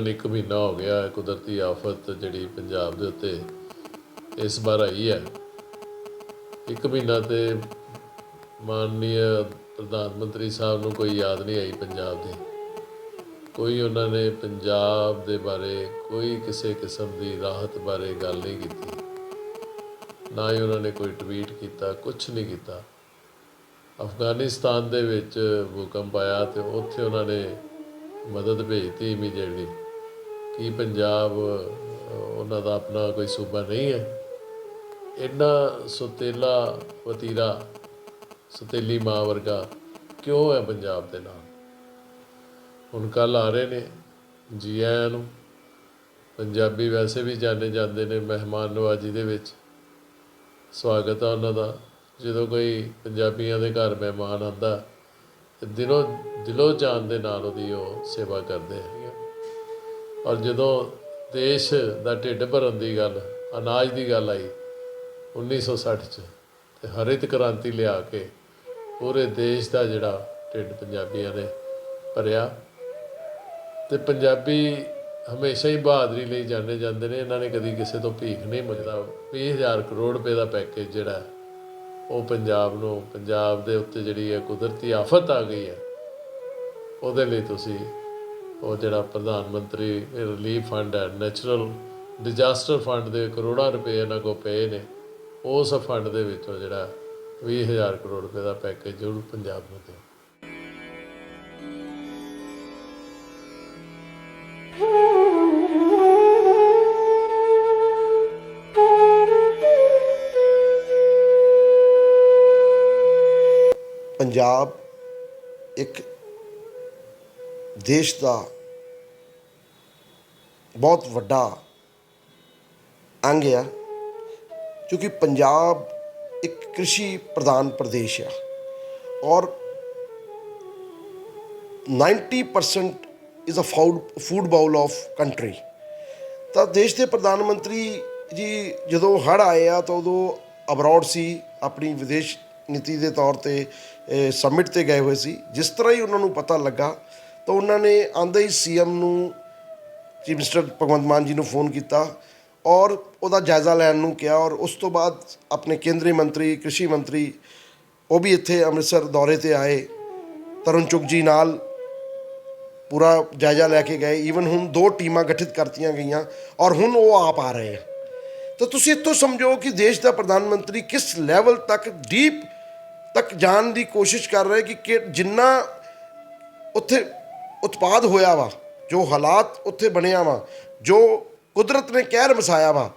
ਤਕਰੀਬਨ 1 ਮਹੀਨਾ ਹੋ ਗਿਆ ਕੁਦਰਤੀ ਆਫਤ ਜਿਹੜੀ ਪੰਜਾਬ ਦੇ ਉੱਤੇ ਇਸ ਵਾਰ ਆਈ ਹੈ। ਇੱਕ ਮਹੀਨਾ ਤੇ ਮਾਨਨੀय ਪ੍ਰਧਾਨ ਮੰਤਰੀ ਸਾਹਿਬ ਨੂੰ ਕੋਈ ਯਾਦ ਨਹੀਂ ਆਈ ਪੰਜਾਬ ਦੀ। ਕੋਈ ਉਹਨਾਂ ਨੇ ਪੰਜਾਬ ਦੇ ਬਾਰੇ ਕੋਈ ਕਿਸੇ ਕਿਸਮ ਦੀ ਰਾਹਤ ਬਾਰੇ ਗੱਲ ਨਹੀਂ ਕੀਤੀ। ਨਾ ਹੀ ਉਹਨਾਂ ਨੇ ਕੋਈ ਟਵੀਟ ਕੀਤਾ ਕੁਝ ਨਹੀਂ ਕੀਤਾ। ਅਫਗਾਨਿਸਤਾਨ ਦੇ ਵਿੱਚ ਭੂਕੰਪ ਆਇਆ ਤੇ ਉੱਥੇ ਉਹਨਾਂ ਨੇ ਮਦਦ ਭੇਜਤੀ ਇਮੀਡੀਏਟਲੀ ਕੀ ਪੰਜਾਬ, ਉਹਨਾਂ ਦਾ ਆਪਣਾ ਕੋਈ ਸੂਬਾ ਨਹੀਂ ਹੈ? ਇੰਨਾ ਸੁਤੇਲਾ ਵਤੀਰਾ, ਸੁਤੇਲੀ ਮਾਂ ਵਰਗਾ ਕਿਉਂ ਹੈ ਪੰਜਾਬ ਦੇ ਨਾਲ? ਹੁਣ ਕੱਲ ਆ ਰਹੇ ਨੇ ਜੀ ਆਇਆਂ ਨੂੰ। ਪੰਜਾਬੀ ਵੈਸੇ ਵੀ ਜਾਣੇ ਜਾਂਦੇ ਨੇ ਮਹਿਮਾਨ ਨਵਾਜੀ ਦੇ ਵਿੱਚ। ਸਵਾਗਤ ਆ ਉਹਨਾਂ ਦਾ। ਜਦੋਂ ਕੋਈ ਪੰਜਾਬੀਆਂ ਦੇ ਘਰ ਮਹਿਮਾਨ ਆਂਦਾ ਦਿਲੋਂ ਦਿਲੋਂ ਜਾਨ ਦੇ ਨਾਲ ਉਹਦੀ ਉਹ ਸੇਵਾ ਕਰਦੇ ਹੈਗੇ ਔਰ ਜਦੋਂ ਦੇਸ਼ ਦਾ ਢਿੱਡ ਭਰਨ ਦੀ ਗੱਲ, ਅਨਾਜ ਦੀ ਗੱਲ ਆਈ 1960 ਚ, ਤੇ ਹਰਿਤ ਕ੍ਰਾਂਤੀ ਲਿਆ ਕੇ ਪੂਰੇ ਦੇਸ਼ ਦਾ ਜਿਹੜਾ ਢਿੱਡ ਪੰਜਾਬੀਆਂ ਨੇ ਭਰਿਆ। ਤੇ ਪੰਜਾਬੀ ਹਮੇਸ਼ਾ ਹੀ ਬਹਾਦਰੀ ਲਈ ਜਾਣੇ ਜਾਂਦੇ ਨੇ, ਇਹਨਾਂ ਨੇ ਕਦੀ ਕਿਸੇ ਤੋਂ ਭੀਖ ਨਹੀਂ ਮੰਗਦਾ। 20000 ਕਰੋੜ ਰੁਪਏ ਦਾ ਪੈਕੇਜ ਜਿਹੜਾ ਉਹ ਪੰਜਾਬ ਨੂੰ, ਪੰਜਾਬ ਦੇ ਉੱਤੇ ਜਿਹੜੀ ਹੈ ਕੁਦਰਤੀ ਆਫਤ ਆ ਗਈ ਹੈ, ਉਹਦੇ ਲਈ ਤੁਸੀਂ ਉਹ ਜਿਹੜਾ ਪ੍ਰਧਾਨ ਮੰਤਰੀ ਰਿਲੀਫ ਫੰਡ ਹੈ ਨੈਚੁਰਲ ਡਿਜ਼ਾਸਟਰ ਫੰਡ ਦੇ ਕਰੋੜਾਂ ਰੁਪਏ ਇਹਨਾਂ ਕੋ ਪਏ ਨੇ, ਉਸ ਫੰਡ ਦੇ ਵਿੱਚੋਂ ਜਿਹੜਾ 20000 ਕਰੋੜ ਰੁਪਏ ਦਾ ਪੈਕੇਜ ਜ਼ਰੂਰ ਪੰਜਾਬ ਨੂੰ ਦਿਓ। ਪੰਜਾਬ ਇੱਕ ਦੇਸ਼ ਦਾ ਬਹੁਤ ਵੱਡਾ ਅੰਗ ਆ, ਕਿਉਂਕਿ ਪੰਜਾਬ ਇੱਕ ਕ੍ਰਿਸ਼ੀ ਪ੍ਰਧਾਨ ਪ੍ਰਦੇਸ਼ ਆ ਔਰ 90% is a food food bowl of country ਤਾਂ ਦੇਸ਼ ਦੇ ਪ੍ਰਧਾਨ ਮੰਤਰੀ ਜੀ ਜਦੋਂ ਹੜ੍ਹ ਆਏ ਆ ਤਾਂ ਉਦੋਂ ਅਬਰੋਡ ਸੀ, ਆਪਣੀ ਵਿਦੇਸ਼ ਨੀਤੀ ਦੇ ਤੌਰ ਤੇ ਸਮਿਟ ਤੇ ਗਏ ਹੋਏ ਸੀ। ਜਿਸ ਤਰ੍ਹਾਂ ਹੀ ਉਹਨਾਂ ਨੂੰ ਪਤਾ ਲੱਗਾ ਤਾਂ ਉਹਨਾਂ ਨੇ ਆਂਦੇ ਹੀ ਸੀਐਮ ਨੂੰ ਚੀਫ ਮਿਨਿਸਟਰ ਭਗਵੰਤ ਮਾਨ ਜੀ ਨੂੰ ਫੋਨ ਕੀਤਾ ਔਰ ਉਹਦਾ ਜਾਇਜ਼ਾ ਲੈਣ ਨੂੰ ਕਿਹਾ ਔਰ ਉਸ ਤੋਂ ਬਾਅਦ ਆਪਣੇ ਕੇਂਦਰੀ ਮੰਤਰੀ, ਕ੍ਰਿਸ਼ੀ ਮੰਤਰੀ, ਉਹ ਵੀ ਇੱਥੇ ਅੰਮ੍ਰਿਤਸਰ ਦੌਰੇ ਤੇ ਆਏ। ਤਰੁਣ ਚੁਗ ਜੀ ਨਾਲ ਪੂਰਾ ਜਾਇਜ਼ਾ ਲੈ ਕੇ ਗਏ। ਈਵਨ ਹੁਣ ਦੋ ਟੀਮਾਂ ਗਠਿਤ ਕਰਤੀਆਂ ਗਈਆਂ ਔਰ ਹੁਣ ਉਹ ਆਪ ਆ ਰਹੇ ਆ। ਤਾਂ ਤੁਸੀਂ ਇੱਥੋਂ ਸਮਝੋ ਕਿ ਦੇਸ਼ ਦਾ ਪ੍ਰਧਾਨ ਮੰਤਰੀ ਕਿਸ ਲੈਵਲ ਤੱਕ ਡੀਪ ਤੱਕ ਜਾਣ ਦੀ ਕੋਸ਼ਿਸ਼ ਕਰ ਰਹੇ ਕਿ ਕਿ ਜਿੰਨਾ ਉੱਥੇ ਉਤਪਾਦ ਹੋਇਆ ਵਾ, ਜੋ ਹਾਲਾਤ ਉੱਥੇ ਬਣਿਆ ਵਾ, ਜੋ ਕੁਦਰਤ ਨੇ ਕਹਿਰ ਵਸਾਇਆ ਵਾ,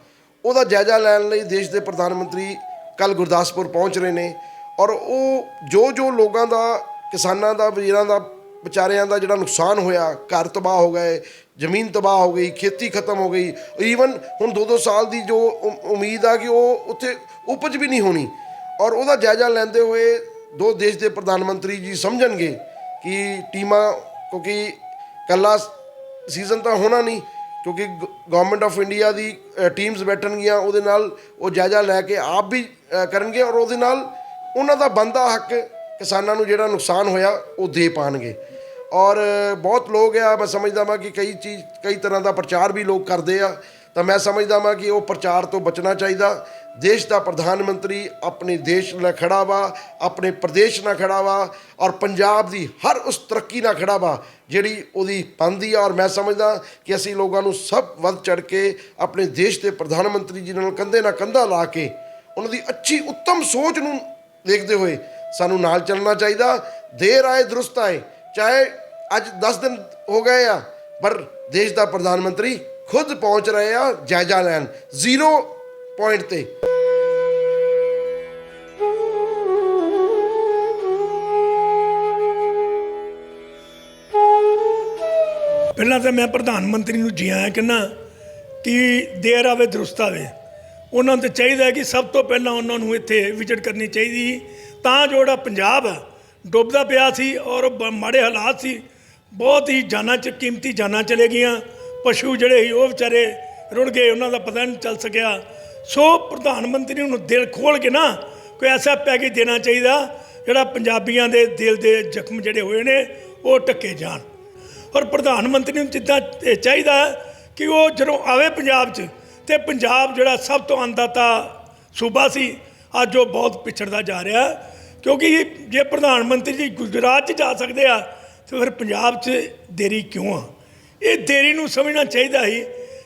ਉਹਦਾ ਜਾਇਜ਼ਾ ਲੈਣ ਲਈ ਦੇਸ਼ ਦੇ ਪ੍ਰਧਾਨ ਮੰਤਰੀ ਕੱਲ ਗੁਰਦਾਸਪੁਰ ਪਹੁੰਚ ਰਹੇ ਨੇ ਔਰ ਉਹ ਜੋ ਜੋ ਲੋਕਾਂ ਦਾ, ਕਿਸਾਨਾਂ ਦਾ ਵੀਰਾਂ ਦਾ, ਵਿਚਾਰਿਆਂ ਦਾ ਜਿਹੜਾ ਨੁਕਸਾਨ ਹੋਇਆ, ਘਰ ਤਬਾਹ ਹੋ ਗਏ, ਜ਼ਮੀਨ ਤਬਾਹ ਹੋ ਗਈ, ਖੇਤੀ ਖਤਮ ਹੋ ਗਈ ਈਵਨ ਹੁਣ 2-2 ਸਾਲ ਦੀ ਜੋ ਉਮ- ਉਮੀਦ ਆ ਕਿ ਉਹ ਉੱਥੇ ਉਪਜ ਵੀ ਨਹੀਂ ਹੋਣੀ ਔਰ ਉਹਦਾ ਜਾਇਜ਼ਾ ਲੈਂਦੇ ਹੋਏ ਦੋ ਦੇਸ਼ ਦੇ ਪ੍ਰਧਾਨ ਮੰਤਰੀ ਜੀ ਸਮਝਣਗੇ ਕਿ ਟੀਮਾਂ ਕਿਉਂਕਿ ਕੱਲਾ ਸੀਜ਼ਨ ਤਾਂ ਹੋਣਾ ਨਹੀਂ, ਕਿਉਂਕਿ ਗਵਰਨਮੈਂਟ ਆਫ ਇੰਡੀਆ ਦੀ ਟੀਮਸ ਬੈਠਣਗੀਆਂ, ਉਹਦੇ ਨਾਲ ਉਹ ਜਾਇਜ਼ਾ ਲੈ ਕੇ ਆਪ ਵੀ ਕਰਨਗੇ ਔਰ ਉਹਦੇ ਨਾਲ ਉਹਨਾਂ ਦਾ ਬੰਦਾ ਹੱਕ ਕਿਸਾਨਾਂ ਨੂੰ ਜਿਹੜਾ ਨੁਕਸਾਨ ਹੋਇਆ, ਉਹ ਦੇ ਪਾਣਗੇ। ਔਰ ਬਹੁਤ ਲੋਕ ਆ, ਮੈਂ ਸਮਝਦਾ ਵਾਂ ਕਿ ਕਈ ਚੀਜ਼, ਕਈ ਤਰ੍ਹਾਂ ਦਾ ਪ੍ਰਚਾਰ ਵੀ ਲੋਕ ਕਰਦੇ ਆ। ਤਾਂ ਮੈਂ ਸਮਝਦਾ ਵਾਂ ਕਿ ਉਹ ਪ੍ਰਚਾਰ ਤੋਂ ਬਚਣਾ ਚਾਹੀਦਾ। ਦੇਸ਼ ਦਾ ਪ੍ਰਧਾਨ ਮੰਤਰੀ ਆਪਣੇ ਦੇਸ਼ ਨਾਲ ਖੜਾ ਵਾ, ਆਪਣੇ ਪ੍ਰਦੇਸ਼ ਨਾਲ ਖੜਾ ਵਾ ਔਰ ਪੰਜਾਬ ਦੀ ਹਰ ਉਸ ਤਰੱਕੀ ਨਾਲ ਖੜਾ ਵਾ ਜਿਹੜੀ ਉਹਦੀ ਪੰਦੀ ਆ। ਔਰ ਮੈਂ ਸਮਝਦਾ ਕਿ ਅਸੀਂ ਲੋਕਾਂ ਨੂੰ ਸਭ ਵੱਧ ਚੜ ਕੇ ਆਪਣੇ ਦੇਸ਼ ਦੇ ਪ੍ਰਧਾਨ ਮੰਤਰੀ ਜੀ ਨਾਲ ਕੰਧੇ ਨਾਲ ਕੰਧਾ ਲਾ ਕੇ ਉਹਨਾਂ ਦੀ ਅੱਛੀ ਉੱਤਮ ਸੋਚ ਨੂੰ ਦੇਖਦੇ ਹੋਏ ਸਾਨੂੰ ਨਾਲ ਚੱਲਣਾ ਚਾਹੀਦਾ। ਦੇਰ ਆਏ, ਦਰੁਸਤ ਆਏ, ਚਾਹੇ ਅੱਜ 10 ਦਿਨ ਹੋ ਗਏ ਆ, ਪਰ ਦੇਸ਼ ਦਾ ਪ੍ਰਧਾਨ ਮੰਤਰੀ ਖੁਦ ਪਹੁੰਚ ਰਹੇ ਆ ਜਾਇਜ਼ਾ ਲੈਣ। ਜ਼ੀਰੋ ਪੁਆਇੰਟ ਤੇ। ਪਹਿਲਾਂ ਤਾਂ ਮੈਂ ਪ੍ਰਧਾਨ ਮੰਤਰੀ ਨੂੰ ਜੀ ਆਇਆਂ ਕਹਿੰਦਾ ਕਿ ਦੇਰ ਆਵੇ ਦਰੁਸਤ ਆਵੇ। ਉਹਨਾਂ ਨੂੰ ਤਾਂ ਚਾਹੀਦਾ ਹੈ ਕਿ ਸਭ ਤੋਂ ਪਹਿਲਾਂ ਉਹਨਾਂ ਨੂੰ ਇੱਥੇ ਵਿਜ਼ਿਟ ਕਰਨੀ ਚਾਹੀਦੀ ਸੀ, ਤਾਂ ਜੋ ਜਿਹੜਾ ਪੰਜਾਬ ਆ, ਡੁੱਬਦਾ ਪਿਆ ਸੀ ਔਰ ਮਾੜੇ ਹਾਲਾਤ ਸੀ। ਬਹੁਤ ਹੀ ਜਾਨਾਂ ਚ ਕੀਮਤੀ ਜਾਨਾਂ ਚਲੇ ਗਈਆਂ। ਪਸ਼ੂ ਜਿਹੜੇ ਸੀ ਉਹ ਵਿਚਾਰੇ ਰੁੜ ਗਏ। ਉਹਨਾਂ ਦਾ ਪਤਾ ਨਹੀਂ ਚੱਲ ਸਕਿਆ। ਸੋ ਪ੍ਰਧਾਨ ਮੰਤਰੀ ਨੂੰ ਦਿਲ ਖੋਲ ਕੇ ਨਾ ਕੋਈ ਐਸਾ ਪੈਕੇਜ ਦੇਣਾ ਚਾਹੀਦਾ, ਜਿਹੜਾ ਪੰਜਾਬੀਆਂ ਦੇ ਦਿਲ ਦੇ ਜ਼ਖਮ ਜਿਹੜੇ ਹੋਏ ਨੇ, ਉਹ ਟੱਕੇ ਜਾਣ। ਔਰ ਪ੍ਰਧਾਨ ਮੰਤਰੀ ਨੂੰ ਜਿੱਦਾਂ ਇਹ ਚਾਹੀਦਾ ਕਿ ਉਹ ਜਦੋਂ ਆਵੇ ਪੰਜਾਬ 'ਚ, ਤੇ ਪੰਜਾਬ ਜਿਹੜਾ ਸਭ ਤੋਂ ਅੰਦਾਤਾ ਸੂਬਾ ਸੀ, ਅੱਜ ਉਹ ਬਹੁਤ ਪਿਛੜਦਾ ਜਾ ਰਿਹਾ। ਕਿਉਂਕਿ ਜੇ ਪ੍ਰਧਾਨ ਮੰਤਰੀ ਜੀ ਗੁਜਰਾਤ 'ਚ ਜਾ ਸਕਦੇ ਆ, ਤੇ ਫਿਰ ਪੰਜਾਬ 'ਚ ਦੇਰੀ ਕਿਉਂ ਆ? ਇਹ ਦੇਰੀ ਨੂੰ ਸਮਝਣਾ ਚਾਹੀਦਾ ਸੀ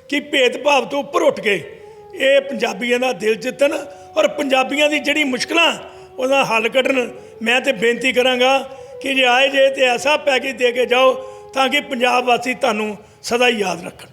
ਕਿ ਭੇਦਭਾਵ ਤੋਂ ਉੱਪਰ ਉੱਠ ਕੇ ਇਹ ਪੰਜਾਬੀਆਂ ਦਾ ਦਿਲ ਜਿੱਤਣ ਔਰ ਪੰਜਾਬੀਆਂ ਦੀ ਜਿਹੜੀ ਮੁਸ਼ਕਲਾਂ ਉਹਦਾ ਹੱਲ ਕੱਢਣ। ਮੈਂ ਤੇ ਬੇਨਤੀ ਕਰਾਂਗਾ ਕਿ ਜੇ ਆਏ ਜੇ ਤੇ ਐਸਾ ਪੈਕੇਜ ਦੇ ਕੇ ਜਾਓ ਤਾਂ ਕਿ ਪੰਜਾਬ ਵਾਸੀ ਤੁਹਾਨੂੰ ਸਦਾ ਹੀ ਯਾਦ ਰੱਖਣ।